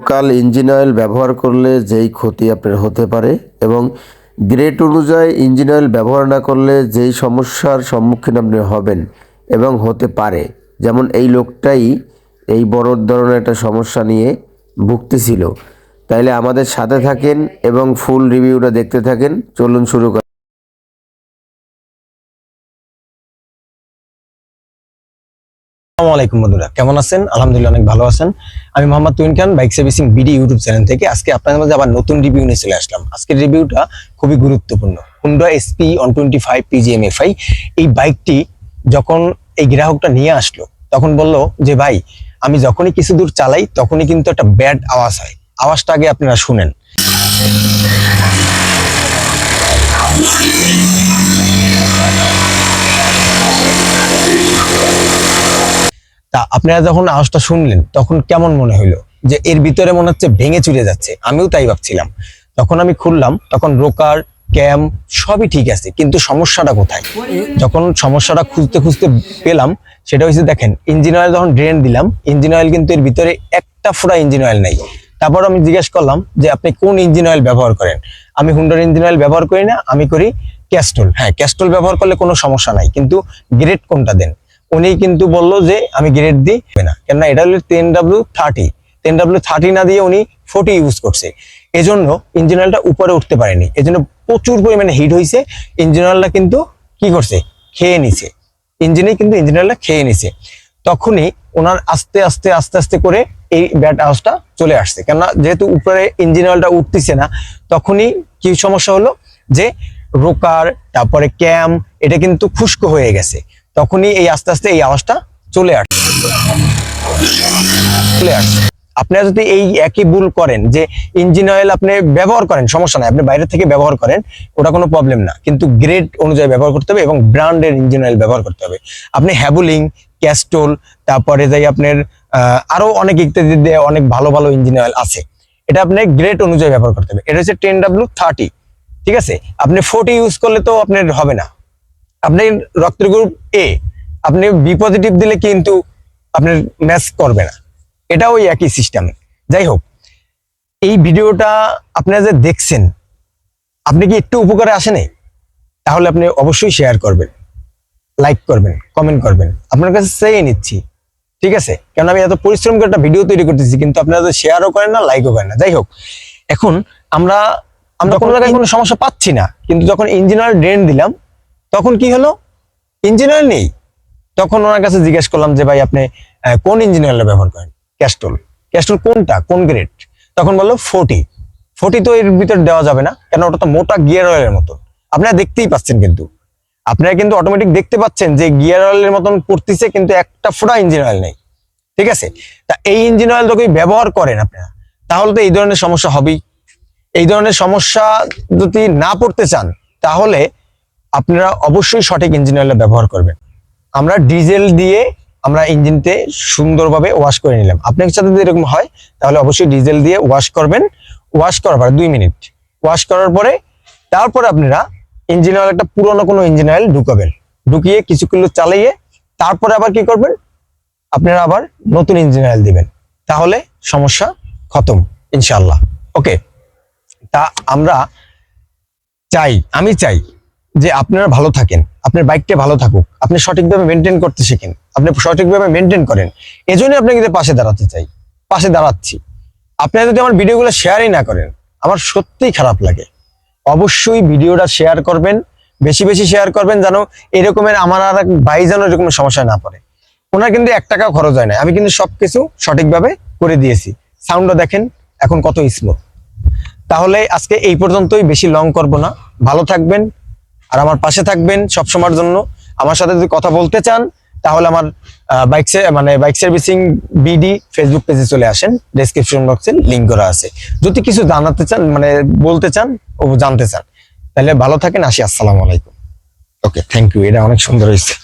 Local engine oil ব্যবহার করলে যেই ক্ষতি আপনার হতে পারে এবং গ্রেড অনুযায়ী ইঞ্জিন অয়েল ব্যবহার না করলে যেই সমস্যার সম্মুখীন আপনি হবেন এবং হতে পারে। যেমন এই লোকটাই এই বড় ধরনের একটা সমস্যা নিয়ে ভুগতেছিল। তাইলে আমাদের সাথে থাকেন এবং ফুল রিভিউটা দেখতে থাকেন। চলুন শুরু আলাইকুম বন্ধুরা, কেমন আছেন? আলহামদুলিল্লাহ অনেক ভালো আছেন। আমি Mohammad Tuin Khan, bike servicing BD YouTube channel থেকে। আজকে আপনাদের মাঝে আবার নতুন রিভিউ নিয়ে চলে আসলাম। আজকের রিভিউটা খুবই গুরুত্বপূর্ণ। Honda SP one twenty five PGMFI এই বাইকটি যখন এই গ্রাহকটা নিয়ে আসলো, তখন বলল যে, ভাই, আমি যখনই কিছু দূর চালাই, তখনই কিন্তু একটা ব্যাড আওয়াজ হয়। আওয়াজটা আগে আপনারা শুনেন। তা আপনারা যখন আওয়াজটা শুনলেন, তখন কেমন মনে হইল? যে এর ভিতরে মনে হচ্ছে ভেঙে চুরে যাচ্ছে। আমিও তাই ভাবছিলাম। তখন আমি খুললাম, তখন রোকার, ক্যাম সবই ঠিক আছে, কিন্তু সমস্যাটা কোথায়? যখন সমস্যাটা খুঁজতে খুঁজতে পেলাম, সেটা হচ্ছে দেখেন, ইঞ্জিন অয়েল যখন ড্রেন দিলাম, ইঞ্জিন অয়েল কিন্তু এর ভিতরে একটা ফোড়া ইঞ্জিন অয়েল নাই। তারপর আমি জিজ্ঞেস করলাম যে, আপনি কোন ইঞ্জিন অয়েল ব্যবহার করেন? আমি হুন্ডার ইঞ্জিন অয়েল ব্যবহার করি না, আমি করি ক্যাস্টল। হ্যাঁ ক্যাস্টল ব্যবহার করলে কোনো সমস্যা নাই, কিন্তু গ্রেড কোনটা দেন? উনি কিন্তু বলল যে আমি গ্রেড দিই না। কেননা এটা হলো ten W thirty ten W thirty না দিয়ে উনি ফোর্টি ইউজ করছে। এজন্য ইঞ্জিন উপরে উঠতে পারেনি। এজন্য প্রচুর পরিমাণে হিট হয়েছে ইঞ্জিন অয়েলটা কিন্তু কি করছে? খেয়ে নিছে। ইঞ্জিনে কিন্তু ইঞ্জিন অয়েলটা খেয়ে নিছে। তখনই ওনার আস্তে আস্তে আস্তে আস্তে করে এই ব্যাট হাউসটা চলে আসছে। কেননা যেহেতু উপরে ইঞ্জিন উঠতেছে না, তখনই কি সমস্যা হলো? যে রোকার তারপরে ক্যাম এটা কিন্তু খুশকো হয়ে গেছে। তখনই এই আস্তে আস্তে এই আওয়াজটা চলে আসছে আপনারা যদি এই একই ভুল করেন যে ইঞ্জিন অয়েল আপনি ব্যবহার করেন সমস্যা নাই আপনি বাইরে থেকে ব্যবহার করেন ওটা কোনো প্রবলেম না। কিন্তু গ্রেড অনুযায়ী ব্যবহার করতে হবে এবং ব্র্যান্ডের ইঞ্জিন অয়েল ব্যবহার করতে হবে। আপনি হ্যাবুলিং ক্যাস্টল তারপরে যাই আপনার আহ, আরও অনেক ইত্যাদি দিয়ে অনেক ভালো ভালো ইঞ্জিন অয়েল আছে। এটা আপনি গ্রেড অনুযায়ী ব্যবহার করতে হবে। এটা হচ্ছে টেন ডাব্লু থার্টি ঠিক আছে? আপনি ফোর্টি ইউজ করলে তো আপনার হবে না। আপনি রক্তের গ্রুপ এ আপনি বি পজিটিভ দিলে কিন্তু আপনার ম্যাচ করবে না। এটা ওই একই সিস্টেম যাই হোক এই ভিডিওটা আপনারা যে দেখছেন আপনি কি একটু উপকারে আসেনি? তাহলে আপনি অবশ্যই শেয়ার করবেন লাইক করবেন কমেন্ট করবেন। আপনার কাছে চেয়ে নিচ্ছি ঠিক আছে? কারণ আমি এত পরিশ্রম করে একটা ভিডিও তৈরি করতেছি কিন্তু আপনারা তো শেয়ারও করেন না লাইকও করেন না। যাই হোক এখন আমরা আমরা কোনো জায়গায় কোনো সমস্যা পাচ্ছি না কিন্তু যখন ইঞ্জিনিয়ার ড্রেন দিলাম তখন কি হলো? ইঞ্জিনিয়ার নেই। তখন ওনার কাছে জিজ্ঞেস করলাম যে, ভাই, আপনি কোন ইঞ্জিনিয়ারটা ব্যবহার করেন? ক্যাস্টল ক্যাস্টল কোনটা? কোন গ্রেড তখন বলল ফোর্টি ফোর্টি তো এর ভিতরে দেওয়া যাবে না, কেন ওটা তো মোটা গিয়ার অয়েলের মতো আপনারা দেখতেই পাচ্ছেন কিন্তু। আপনারা কিন্তু অটোমেটিক দেখতে পাচ্ছেন যে গিয়ার অয়েলের মতন পড়তেছে কিন্তু একটা ফোটা ইঞ্জিন অয়েল নেই। ঠিক আছে? তা এই ইঞ্জিন অয়েল যদি ব্যবহার করেন আপনারা, তাহলে তো এই ধরনের সমস্যা হবেই। এই ধরনের সমস্যা যদি না পড়তে চান, তাহলে আপনারা অবশ্যই সঠিক ইঞ্জিন অয়েল ব্যবহার করবেন। আমরা ডিজেল দিয়ে আমরা ইঞ্জিনতে সুন্দরভাবে ওয়াশ করে নিলাম। আপনার সাথে যদি এরকম হয়, তাহলে অবশ্যই ডিজেল দিয়ে ওয়াশ করবেন। ওয়াশ করার পরে দুই মিনিট। ওয়াশ করার পরে তারপর আপনারা ইঞ্জিন অয়েল একটা পুরোনো কোনো ইঞ্জিন অয়েল ঢুকাবেন। ঢুকিয়ে কিছু কিছুক্ষণ চালিয়ে তারপরে আবার কি করবেন? আপনারা আবার নতুন ইঞ্জিন অয়েল দিবেন। তাহলে সমস্যা খতম ইনশাল্লাহ ওকে তা আমরা চাই, আমি চাই। যে আপনারা ভালো থাকেন, আপনার বাইকটা ভালো থাকুক, আপনি সঠিকভাবে মেনটেন করতে শিখেন, আপনি সঠিকভাবে মেনটেন করেন, এজন্যই আপনাকে যে পাশে দাঁড়াতে চাই, পাশে দাঁড়াচ্ছি। আপনারা যদি আমার ভিডিওগুলো শেয়ারই না করেন, আমার সত্যিই খারাপ লাগে। অবশ্যই ভিডিওটা শেয়ার করবেন, বেশি বেশি শেয়ার করবেন যেন এরকমের আমার আর ভাই যেন এরকম সমস্যা না পড়ে। ওনার কিন্তু এক টাকাও খরচ হয় না, আমি কিন্তু সবকিছু সঠিকভাবে করে দিয়েছি। সাউন্ডটা দেখেন, এখন কত স্মুথ তাহলে আজকে এই পর্যন্তই, বেশি লং করব না। ভালো থাকবেন আর আমার পাশে থাকবেন সবসময়ের জন্য। আমার সাথে যদি কথা বলতে চান, তাহলে আমার বাইক মানে বাইক সার্ভিসিং বিডি ফেসবুক পেজে চলে আসেন। ডেসক্রিপশন বক্সে লিঙ্ক করা আছে। যদি কিছু জানাতে চান মানে বলতে চান, ও জানতে চান, তাহলে ভালো থাকেন, আসি, আসসালামু আলাইকুম। ওকে থ্যাংক ইউ এটা অনেক সুন্দর হয়েছে।